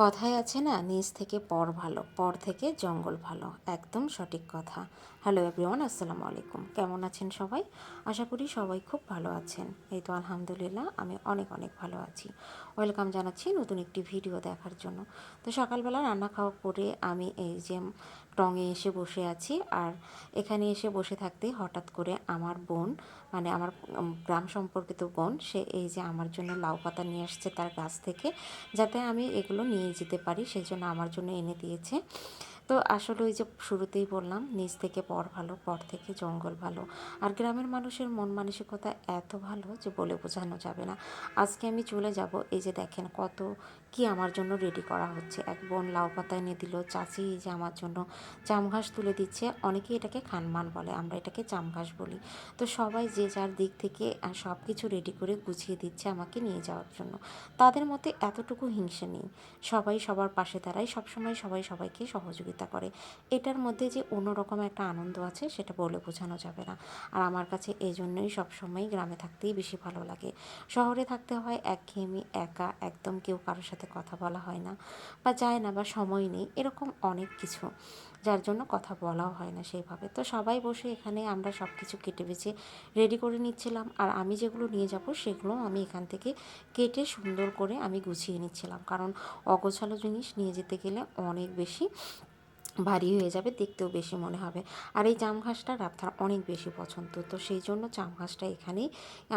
কথায় আছে না নিজ থেকে পর ভালো, পর থেকে জঙ্গল ভালো, একদম সঠিক কথা। হ্যালো এভরিওয়ান আসসালামু আলাইকুম। কেমন আছেন সবাই? আশা করি সবাই খুব ভালো আছেন। এই তো আলহামদুলিল্লাহ, আমি অনেক অনেক ভালো আছি। ওয়েলকাম জানাচ্ছি নতুন একটি ভিডিও দেখার জন্য। তো সকালবেলা রান্না খাওয়া করে আমি এই যে টঙে এসে বসে আছি। আর এখানে এসে বসে থাকতে হঠাৎ করে আমার বোন মানে আমার গ্রাম সম্পর্কিত বোন, সে এই যে আমার জন্য লাউ পাতা নিয়ে আসছে তার গাছ থেকে, যাতে আমি এগুলো নিয়ে যেতে পারি সেই জন্য আমার জন্য এনে দিয়েছে। তো আসলে ওই যে শুরুতেই বললাম, নিচ থেকে পর ভালো, পর থেকে জঙ্গল ভালো। আর গ্রামের মানুষের মন মানসিকতা এত ভালো যে বলে বোঝানো যাবে না। আজকে আমি চলে যাব, এই যে দেখেন কত কি আমার জন্য রেডি করা হচ্ছে। এক বোন লাউ পাতা এনে দিল, চাচি যে আমার জন্য চাম ঘাস তুলে দিচ্ছে। অনেকে এটাকে খানমান বলে, আমরা এটাকে চাম ঘাস বলি। তো সবাই যে যার দিক থেকে সব কিছু রেডি করে গুছিয়ে দিচ্ছে আমাকে নিয়ে যাওয়ার জন্য। তাদের মতে এতটুকু হিংসে নেই। সবাই সবার পাশে দাঁড়ায়, সবসময় সবাই সবাইকে সহযোগিতা করে। এটার মধ্যে যে অন্যরকম একটা আনন্দ আছে, সেটা বলে বোঝানো যাবে না। আর আমার কাছে এই জন্যই সবসময় গ্রামে থাকতেই বেশি ভালো লাগে। শহরে থাকতে হয় একঘেয়েমি, একা, একদম কেউ কারোর সাথে কথা বলা হয় না বা যায় না বা সময় নেই, এরকম অনেক কিছু, যার জন্য কথা বলাও হয় না সেইভাবে। তো সবাই বসে এখানে আমরা সব কিছু কেটে বেছে রেডি করে নিচ্ছিলাম। আর আমি যেগুলো নিয়ে যাব, সেগুলো আমি এখান থেকে কেটে সুন্দর করে আমি গুছিয়ে নিচ্ছিলাম। কারণ অগোছালো জিনিস নিয়ে যেতে গেলে অনেক বেশি ভারী হয়ে যাবে, দেখতেও বেশি মনে হবে। আর এই জাম ঘাসটা রাবথার অনেক বেশি পছন্দ, তো সেই জন্য জাম ঘাসটা এখানেই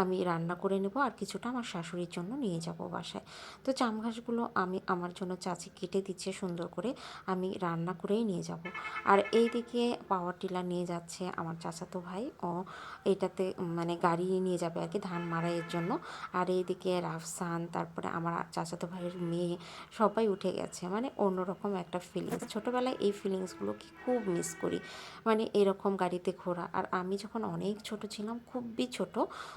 আমি রান্না করে নেব আর কিছুটা আমার শাশুড়ির জন্য নিয়ে যাব বাসায়। তো জাম ঘাসগুলো আমি আমার জন্য চাচি কেটে দিচ্ছে সুন্দর করে, আমি রান্না করেই নিয়ে যাব। আর এই দিকে পাওয়ার টিলার নিয়ে যাচ্ছে আমার চাচাতো ভাই, ও এটাতে মানে গাড়ি নিয়ে যাবে আর কি ধান মারাইয়ের জন্য। আর এইদিকে রাফসান, তারপরে আমার চাচাতো ভাইয়ের মেয়ে, সবাই উঠে গেছে মানে অন্যরকম একটা ফিলিংস ছোটোবেলায় এই ফিলিংসগুলোকে খুব মিস করি। মানে এরকম গাড়িতে ঘোরা। আর আমি যখন অনেক ছোট ছিলাম, খুবই ছোট,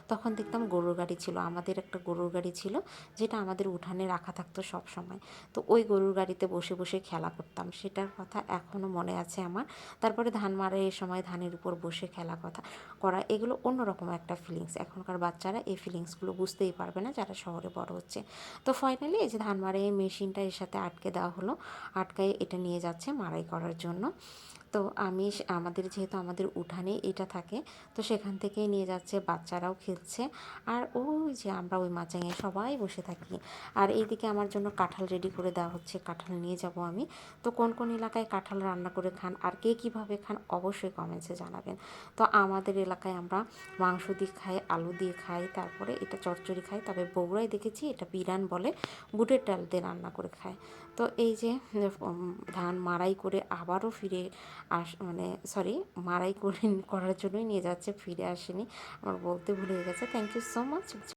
তখন দেখতাম গরুর গাড়ি ছিল। আমাদের একটা গরুর গাড়ি ছিল, যেটা আমাদের উঠানে রাখা থাকতো সব সময় তো ওই গরুর গাড়িতে বসে বসে খেলা করতাম। সেটার কথা এখনও মনে আছে আমার। তারপরে ধান মারা এই সময় ধানের উপর বসে খেলা কথা করা, এগুলো অন্যরকম একটা ফিলিংস এখনকার বাচ্চারা এই ফিলিংসগুলো বুঝতেই পারবে না, যারা শহরে বড় হচ্ছে। তো ফাইনালি এই যে ধান মারে মেশিনটা এর সাথে আটকে দেওয়া হলো, আটকায় এটা নিয়ে যাচ্ছে মারাই করার জন্য। তো আমি আমাদের যেহেতু আমাদের উঠানে এটা থাকে, তো সেখান থেকেই নিয়ে যাচ্ছে, বাচ্চারাও খেলছে। আর ওই যে আমরা ওই মাচাঙে সবাই বসে থাকি। আর এইদিকে আমার জন্য কাঁঠাল রেডি করে দেওয়া হচ্ছে, কাঁঠাল নিয়ে যাব আমি। তো কোন কোন এলাকায় কাঁঠাল রান্না করে খান আর কে কীভাবে খান অবশ্যই কমেন্টসে জানাবেন। তো আমাদের এলাকায় আমরা মাংস দিয়ে খাই, আলু দিয়ে খাই, তারপরে এটা চচ্চড়ি খাই। তবে বগুড়ায় দেখেছি এটা বিরান বলে, বুটের ডাল দিয়ে রান্না করে খায়। তো এই যে ধান মাড়াই করে আবারও ফিরে আস মানে সরি মারাই করে করার জন্যই নিয়ে যাচ্ছে, ফিরে আসেনি। আমার বলতে ভুলে গেছে। Thank you so much